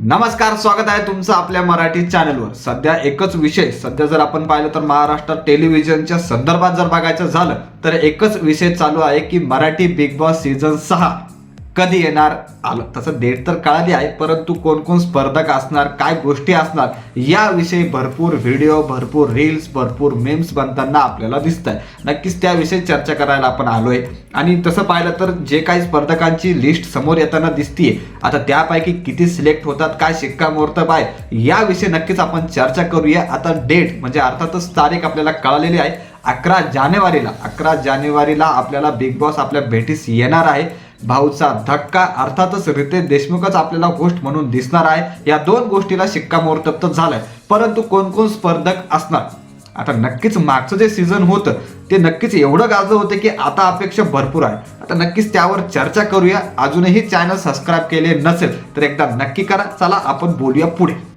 नमस्कार स्वागत आहे तुमचं आपल्या मराठी चॅनलवर सध्या एकच विषय सध्या जर आपण पाहिलं तर महाराष्ट्र टेलिव्हिजनच्या संदर्भात जर बघायचं झालं तर एकच विषय चालू आहे की मराठी बिग बॉस सीझन सहा. कधी येणार? आलं तसं डेट तर कळाली आहे परंतु कोण कोण स्पर्धक असणार काय गोष्टी असणार याविषयी भरपूर व्हिडिओ भरपूर रील्स भरपूर मेम्स बनताना आपल्याला दिसत आहे नक्कीच त्याविषयी चर्चा करायला आपण आलो आहे आणि तसं पाहिलं तर जे काही स्पर्धकांची लिस्ट समोर येताना दिसतीये आता त्यापैकी किती सिलेक्ट होतात काय शिक्कामोर्तब आहे याविषयी नक्कीच आपण चर्चा करूया. आता डेट म्हणजे अर्थातच तारीख आपल्याला कळालेली आहे. अकरा जानेवारीला अकरा जानेवारीला आपल्याला बिग बॉस आपल्या भेटीस येणार आहे. भाऊचा धक्का अर्थातच रितेश देशमुखच आपल्याला गोष्ट म्हणून दिसणार आहे. या दोन गोष्टीला शिक्कामोर्तब तर झालंय. परंतु कोण कोण स्पर्धक असणार? आता नक्कीच मागचं जे सीझन होतं ते नक्कीच एवढं गाजलं होतं की आता अपेक्षा भरपूर आहे. आता नक्कीच त्यावर चर्चा करूया. अजूनही चॅनल सबस्क्राईब केले नसेल तर एकदा नक्की करा. चला आपण बोलूया पुढे.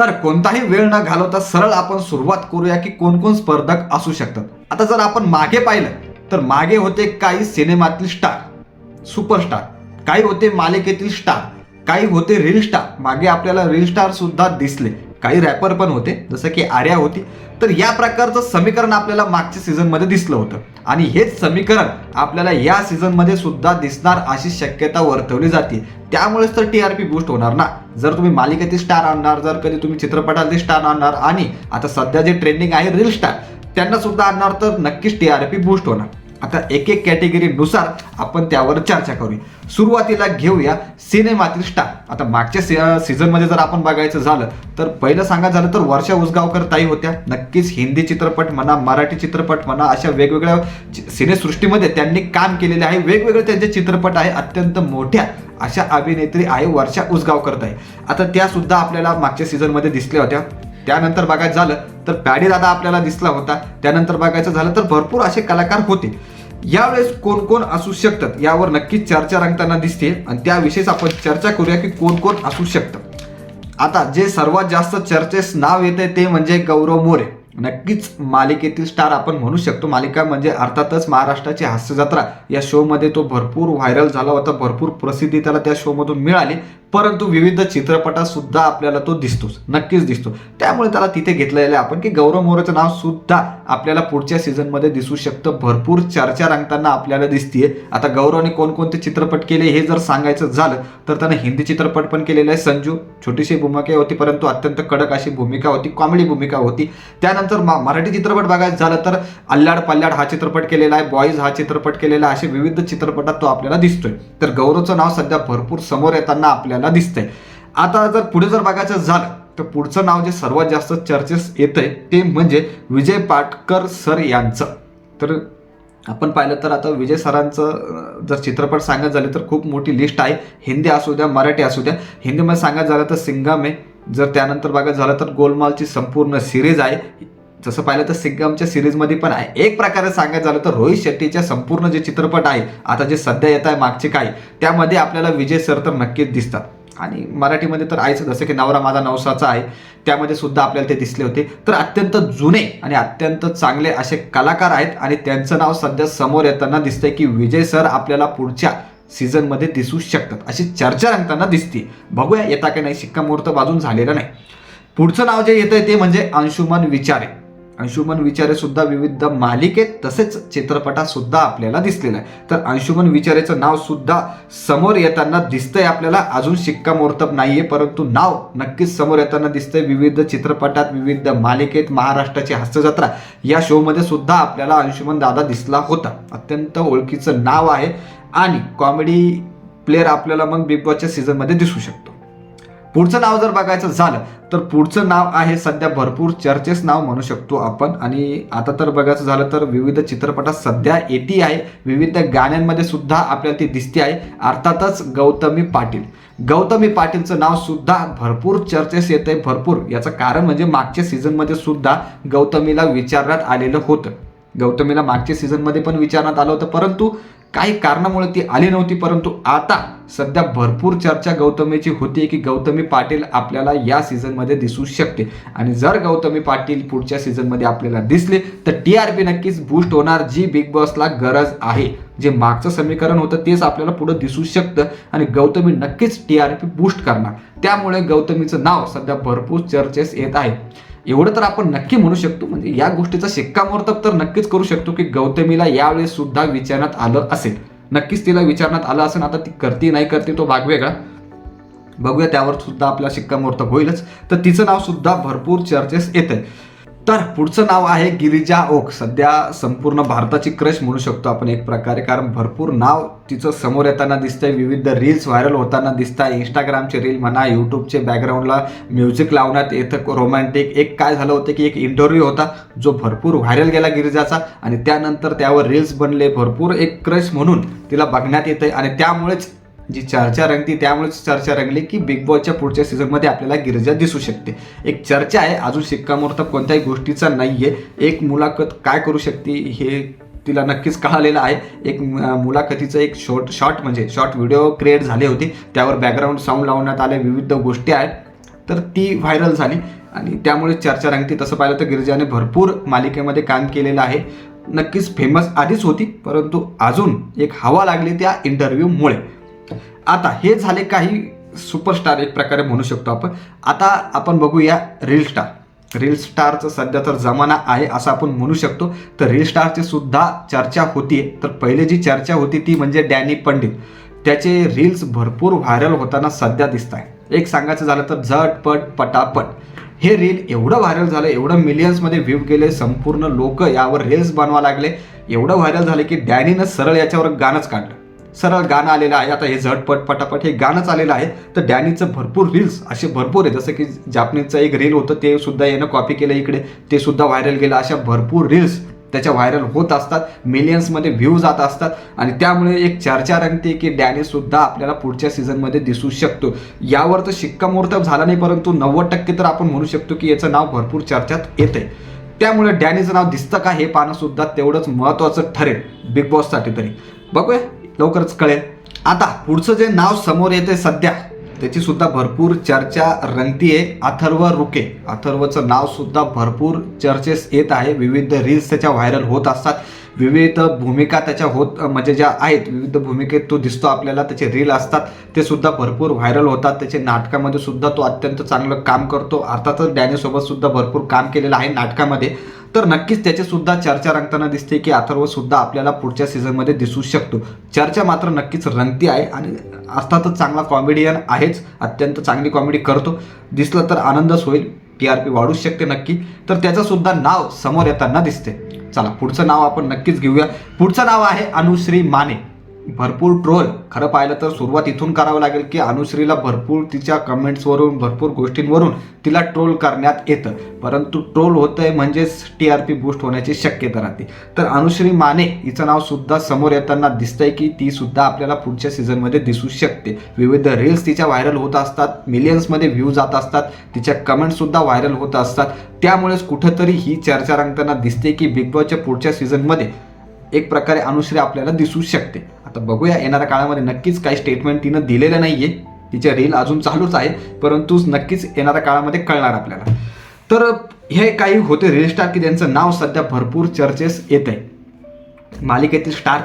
तर कोणताही वेळ न घालवता सरळ आपण सुरुवात करूया की कोणकोण स्पर्धक असू शकतात. आता जर आपण मागे पाहिलं तर मागे होते काही सिनेमातील स्टार सुपरस्टार काही होते मालिकेतील स्टार काही होते रील स्टार मागे आपल्याला रील स्टार सुद्धा दिसले. काही रॅपर पण होते जसं की आर्या होती. तर या प्रकारचं समीकरण आपल्याला मागच्या सीझनमध्ये दिसलं होतं. आणि हेच समीकरण आपल्याला या सीझनमध्ये सुद्धा दिसणार अशी शक्यता वर्तवली जाते. त्यामुळेच तर टी आर पी बूस्ट होणार ना. जर तुम्ही मालिकेतील स्टार आणणार जर कधी तुम्ही चित्रपटातील स्टार आणणार आणि आता सध्या जे ट्रेंडिंग आहे रील स्टार त्यांना सुद्धा आणणार तर नक्कीच टी आर पी बूस्ट होणार. आता एक एक कॅटेगरीनुसार आपण त्यावर चर्चा करूया. सुरुवातीला घेऊया सिनेमातील स्टार आता मागच्या सी सीझनमध्ये जर आपण बघायचं झालं तर पहिलं सांगा झालं तर वर्षा उसगावकर ताई होत्या. नक्कीच हिंदी चित्रपट म्हणा मराठी चित्रपट म्हणा अशा वेगवेगळ्या सिनेसृष्टीमध्ये त्यांनी काम केलेले आहे. वेगवेगळे त्यांचे चित्रपट आहे अत्यंत मोठ्या अशा अभिनेत्री आहे वर्षा उसगावकर ताई. आता त्यासुद्धा आपल्याला मागच्या सीझनमध्ये दिसल्या होत्या. त्यानंतर बघायचं झालं तर पॅडे दादा आपल्याला दिसला होता. त्यानंतर बघायचं झालं तर भरपूर असे कलाकार होते. यावेळेस कोण कोण असू शकतात यावर नक्कीच चर्चा रंगताना दिसते. आणि त्याविषयीच आपण चर्चा करूया की कोण कोण असू शकतं. आता जे सर्वात जास्त चर्चेस नाव येते ते म्हणजे गौरव मोरे. नक्कीच मालिकेतील स्टार आपण म्हणू शकतो. मालिका म्हणजे अर्थातच महाराष्ट्राची हास्यजत्रा. या शोमध्ये तो भरपूर व्हायरल झाला होता. भरपूर प्रसिद्धी त्याला त्या शोमधून मिळाली. परंतु विविध चित्रपटात सुद्धा आपल्याला तो दिसतोच नक्कीच दिसतो. त्यामुळे त्याला तिथे घेतलेलं आहे आपण की गौरव मोरेचं नाव सुद्धा आपल्याला पुढच्या सीझनमध्ये दिसू शकतं. भरपूर चर्चा रंगताना आपल्याला दिसतीये. आता गौरवने कोणकोणते चित्रपट केले हे जर सांगायचं झालं तर त्यानं हिंदी चित्रपट पण केलेला आहे संजू छोटीशी भूमिका होती परंतु अत्यंत कडक अशी भूमिका होती कॉमेडी भूमिका होती. त्यानंतर मराठी चित्रपट बघायचं झालं तर अल्लाड पल्लाड हा चित्रपट केलेला आहे बॉईज हा चित्रपट केलेला आहे. असे विविध चित्रपटात तो आपल्याला दिसतोय. तर गौरवचं नाव सध्या भरपूर समोर येताना आपल्याला दिसतंय. आता जर पुढे जर बघायचं झालं तर पुढचं नाव जे सर्वात जास्त चर्चेस येतंय ते म्हणजे विजय पाटकर सर यांचं. तर आपण पाहिलं तर आता विजय सरांचं जर चित्रपट सांगायचं झालं तर खूप मोठी लिस्ट आहे. हिंदी असू द्या मराठी असू द्या. हिंदीमध्ये सांगायचं झालं तर सिंगामे आहे. जर त्यानंतर बघायचं झालं तर गोलमालची संपूर्ण सिरीज आहे. जसं पाहिलं तर सिंगमच्या सिरीजमध्ये पण आहे. एक प्रकारे सांगायचं झालं तर रोहित शेट्टीच्या संपूर्ण जे चित्रपट आहे आता जे सध्या येत आहे मागचे काही त्यामध्ये आपल्याला विजय सर तर नक्कीच दिसतात. आणि मराठीमध्ये तर आहेच जसं की नवरा माझा नवसाचा आहे त्यामध्ये सुद्धा आपल्याला ते दिसले होते. तर अत्यंत जुने आणि अत्यंत चांगले असे कलाकार आहेत आणि त्यांचं नाव सध्या समोर येताना दिसतंय की विजय सर आपल्याला पुढच्या सीझनमध्ये दिसू शकतात. अशी चर्चा रंगताना दिसते. बघूया येता की नाही शिक्कामोर्तब बाजून झालेलं नाही. पुढचं नाव जे येतंय ते म्हणजे अंशुमन विचारे. अंशुमन विचारे सुद्धा विविध मालिकेत तसेच चित्रपटात सुद्धा आपल्याला दिसलेलं आहे तर अंशुमन विचारेचं नाव सुद्धा समोर येताना दिसतंय आपल्याला. अजून शिक्कामोर्तब नाहीये परंतु नाव नक्कीच समोर येताना दिसतंय. विविध चित्रपटात विविध मालिकेत महाराष्ट्राची हास्यजत्रा या शोमध्ये सुद्धा आपल्याला अंशुमन दादा दिसला होता. अत्यंत ओळखीचं नाव आहे आणि कॉमेडी प्लेअर आपल्याला मग बिग बॉसच्या सीझनमध्ये दिसू शकतो. पुढचं नाव जर बघायचं झालं तर पुढचं नाव आहे सध्या भरपूर चर्चेस नाव म्हणू शकतो आपण. आणि आता तर बघायचं झालं तर विविध चित्रपटात सध्या येती आहे. विविध गाण्यांमध्ये सुद्धा आपल्याला ती दिसते आहे. अर्थातच गौतमी पाटील. गौतमी पाटीलचं नाव सुद्धा भरपूर चर्चेस येत आहे भरपूर. याचं कारण म्हणजे मागच्या सीझनमध्ये सुद्धा गौतमीला विचारण्यात आलेलं होतं. गौतमीला मागच्या सीझनमध्ये पण विचारण्यात आलं होतं परंतु काही कारणामुळे ती आली नव्हती परंतु आता सध्या भरपूर चर्चा गौतमीची होती की गौतमी पाटील आपल्याला या सीझनमध्ये दिसू शकते आणि जर गौतमी पाटील पुढच्या सीझनमध्ये आपल्याला दिसले तर टी आर पी नक्कीच बूस्ट होणार जी बिग बॉसला गरज आहे. जे मागचं समीकरण होतं तेच आपल्याला पुढे दिसू शकतं आणि गौतमी नक्कीच टी आर पी बूस्ट करणार. त्यामुळे गौतमीचं नाव सध्या भरपूर चर्चेस येत आहे. एवढं तर आपण नक्की म्हणू शकतो. म्हणजे या गोष्टीचा शिक्कामोर्तब तर नक्कीच करू शकतो की गौतमीला यावेळेस सुद्धा विचारण्यात आलं असेल. नक्कीच तिला विचारण्यात आलं असेल. आता ती करते नाही करते तो भाग वेगळा. बघूया त्यावर सुद्धा आपला शिक्कामोर्तब होईलच. तर तिचं नाव सुद्धा भरपूर चर्चेस येत तर पुढचं नाव आहे गिरिजा ओक. सध्या संपूर्ण भारताची क्रश म्हणू शकतो आपण एक प्रकारे कारण भरपूर नाव तिचं समोर येताना दिसतंय. विविध रील्स व्हायरल होताना दिसत आहे इंस्टाग्रामचे रील म्हणा यूट्यूबचे बॅकग्राऊंडला म्युझिक लावण्यात येतं. रोमॅन्टिक एक काय झालं होतं की एक इंटरव्ह्यू होता जो भरपूर व्हायरल गेला गिरिजाचा. आणि त्यानंतर त्यावर रील्स बनले. भरपूर एक क्रश म्हणून तिला बघण्यात येते आणि त्यामुळेच जी चर्चा रंगती त्यामुळेच चर्चा रंगली की बिग बॉसच्या पुढच्या सीझनमध्ये आपल्याला गिरजा दिसू शकते. एक चर्चा आहे अजून शिक्कामोर्तब कोणत्याही गोष्टीचा नाही आहे एक मुलाखत काय करू शकते हे तिला नक्कीच कळालेलं आहे. एक मुलाखतीचं एक शॉर्ट शॉर्ट म्हणजे शॉर्ट व्हिडिओ क्रिएट झाले होते. त्यावर बॅकग्राऊंड साऊंड लावण्यात आले विविध गोष्टी आहेत. तर ती व्हायरल झाली आणि त्यामुळे चर्चा रंगती. तसं पाहिलं तर गिरिजाने भरपूर मालिकेमध्ये काम केलेलं आहे. नक्कीच फेमस आधीच होती परंतु अजून एक हवा लागली त्या इंटरव्ह्यूमुळे आता हे झाले काही सुपरस्टार एक प्रकारे म्हणू शकतो आपण. आता आपण बघूया रील स्टार रील स्टारचं सध्या तर जमाना आहे असं आपण म्हणू शकतो. तर रील स्टारची सुद्धा चर्चा होती. तर पहिले जी चर्चा होती ती म्हणजे डॅनी पंडित त्याचे रील्स भरपूर व्हायरल होताना सध्या दिसत आहे एक सांगायचं झालं तर झटपट पटापट. हे रील एवढं व्हायरल झालं एवढं मिलियन्समध्ये व्ह्यू गेले संपूर्ण लोक यावर रील्स बनवा लागले. एवढं व्हायरल झालं की डॅनीनं सरळ याच्यावर गाणंच काढलं. सरळ गाणं आलेलं आहे. आता हे झटपट पटापट हे गाणंच आलेलं आहे. तर डॅनीचं भरपूर रील्स असे भरपूर आहे जसं की जापनीजचं एक रील होतं ते सुद्धा यानं कॉपी केलं इकडे. ते सुद्धा व्हायरल गेलं. अशा भरपूर रील्स त्याच्या व्हायरल होत असतात. मिलियन्समध्ये व्ह्यू जात असतात. आणि त्यामुळे एक चर्चा रंगते की डॅनी सुद्धा आपल्याला पुढच्या सीझनमध्ये दिसू शकतो. यावर तर शिक्कामोर्तब झाला नाही परंतु नव्वद टक्के तर आपण म्हणू शकतो की याचं नाव भरपूर चर्चेत येते त्यामुळे डॅनीचं नाव दिसतं का हे पाहणं सुद्धा तेवढंच महत्त्वाचं ठरेल. बिग बॉससाठी तरी. बघूया. लवकरच कळेल. आता पुढचं जे नाव समोर येते सध्या त्याची सुद्धा भरपूर चर्चा रंगतीये. अथर्व रुके. अथर्वचं नाव सुद्धा भरपूर चर्चेस येत आहे. विविध रील्स त्याच्या व्हायरल होत असतात. विविध भूमिका त्याच्या होत म्हणजे ज्या आहेत विविध भूमिकेत तो दिसतो आपल्याला. त्याचे रील असतात ते सुद्धा भरपूर व्हायरल होतात. त्याचे नाटकामध्ये सुद्धा तो अत्यंत चांगलं काम करतो. अर्थातच डॅनीसोबत सुद्धा भरपूर काम केलेलं आहे नाटकामध्ये. तर नक्कीच त्याची सुद्धा चर्चा रंगताना दिसते की अथर्व सुद्धा आपल्याला पुढच्या सीझनमध्ये दिसू शकतो. चर्चा मात्र नक्कीच रंगती आहे आणि अर्थातच चांगला कॉमेडियन आहेच. अत्यंत चांगली कॉमेडी करतो. दिसलं तर आनंदच होईल. टी आर पी वाढूच शकते नक्की. तर त्याचं सुद्धा नाव समोर येताना दिसते. चला पुढचं नाव आपण नक्कीच घेऊया. पुढचं नाव आहे अनुश्री माने. भरपूर ट्रोल. खरं पाहिलं तर सुरुवात इथून करावं लागेल की अनुश्रीला भरपूर तिच्या कमेंट्सवरून भरपूर गोष्टींवरून तिला ट्रोल करण्यात येतं. परंतु ट्रोल होतंय म्हणजेच टी आर पी बूस्ट होण्याची शक्यता राहते. तर अनुश्री माने हिचं नावसुद्धा समोर येताना दिसतंय की ती सुद्धा आपल्याला पुढच्या सीझनमध्ये दिसू शकते. विविध रील्स तिच्या व्हायरल होत असतात मिलियन्समध्ये व्ह्यू जात असतात तिच्या कमेंट्ससुद्धा व्हायरल होत असतात. त्यामुळेच कुठंतरी ही चर्चा रंगताना दिसते की बिग बॉसच्या पुढच्या सीझनमध्ये एक प्रकारे अनुश्री आपल्याला दिसू शकते. आता बघूया येणाऱ्या काळामध्ये नक्कीच काही स्टेटमेंट तिनं दिलेलं नाहीये. तिच्या रील अजून चालूच आहे परंतु नक्कीच येणाऱ्या काळामध्ये कळणार आपल्याला. तर हे काही होते रील स्टार की त्यांचं नाव सध्या भरपूर चर्चेस येत आहे मालिकेतील स्टार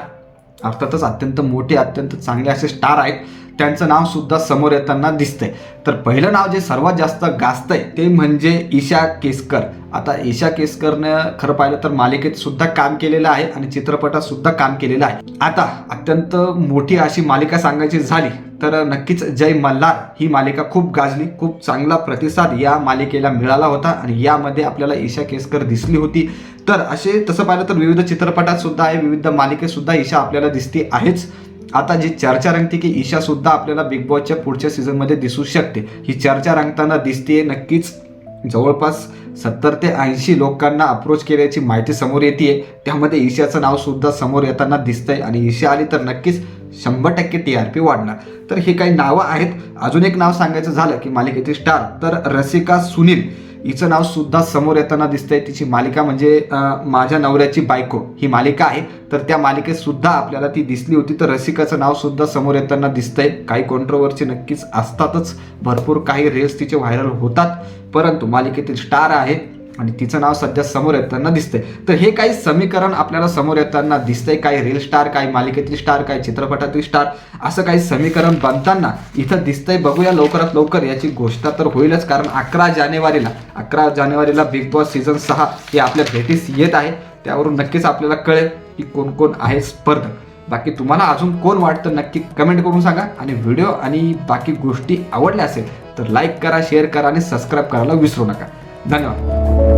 अर्थातच अत्यंत मोठे अत्यंत चांगले असे स्टार आहेत. त्यांचं नाव सुद्धा समोर येताना दिसतंय. तर पहिलं नाव जे सर्वात जास्त गाजतंय ते म्हणजे ईशा केसकर. आता ईशा केसकरनं खरं पाहिलं तर मालिकेत सुद्धा काम केलेलं आहे आणि चित्रपटात सुद्धा काम केलेलं आहे. आता अत्यंत मोठी अशी मालिका सांगायची झाली तर नक्कीच जय मल्हार ही मालिका खूप गाजली खूप चांगला प्रतिसाद या मालिकेला मिळाला होता आणि यामध्ये आपल्याला ईशा केसकर दिसली होती. तर असे तसं पाहिलं तर विविध चित्रपटात सुद्धा आहे विविध मालिकेसुद्धा ईशा आपल्याला दिसते आहेच. आता जी चर्चा रंगते की ईशा सुद्धा आपल्याला बिग बॉसच्या पुढच्या सीझनमध्ये दिसू शकते. ही चर्चा रंगताना दिसते नक्कीच. जवळपास सत्तर ते ऐंशी लोकांना अप्रोच केल्याची माहिती समोर येते त्यामध्ये ईशाचं नाव सुद्धा समोर येताना दिसतंय आणि ईशा आली तर नक्कीच शंभर टक्के टी आर पी वाढणार. तर हे काही नावं आहेत. अजून एक नाव सांगायचं झालं की मालिकेतील स्टार तर रसिका सुनील. हिचं नाव सुद्धा समोर येताना दिसतंय. तिची मालिका म्हणजे माझ्या नवऱ्याची बायको ही मालिका आहे. तर त्या मालिकेत सुद्धा आपल्याला ती दिसली होती. तर रसिकाचं नाव सुद्धा समोर येताना दिसतंय. काही कॉन्ट्रोवर्सी नक्कीच असतातच. भरपूर काही रेल्स तिचे व्हायरल होतात. परंतु मालिकेतील स्टार आहे आणि तिचं नाव सध्या समोर येताना दिसतंय. तर हे काही समीकरण आपल्याला समोर येताना दिसतंय. काही रील स्टार काही मालिकेतील स्टार काही चित्रपटातील स्टार असं काही समीकरण बनताना इथं दिसतंय. बघूया लवकरात लवकर याची गोष्ट तर होईलच. कारण अकरा जानेवारीला अकरा जानेवारीला बिग बॉस सीझन सहा हे आपल्या भेटीस येत आहे. त्यावरून नक्कीच आपल्याला कळेल की कोण कोण आहे स्पर्धक. बाकी तुम्हाला अजून कोण वाटतं नक्की कमेंट करून सांगा. आणि व्हिडिओ आणि बाकी गोष्टी आवडल्या असेल तर लाईक करा शेअर करा आणि सबस्क्राईब करायला विसरू नका. धन्यवाद.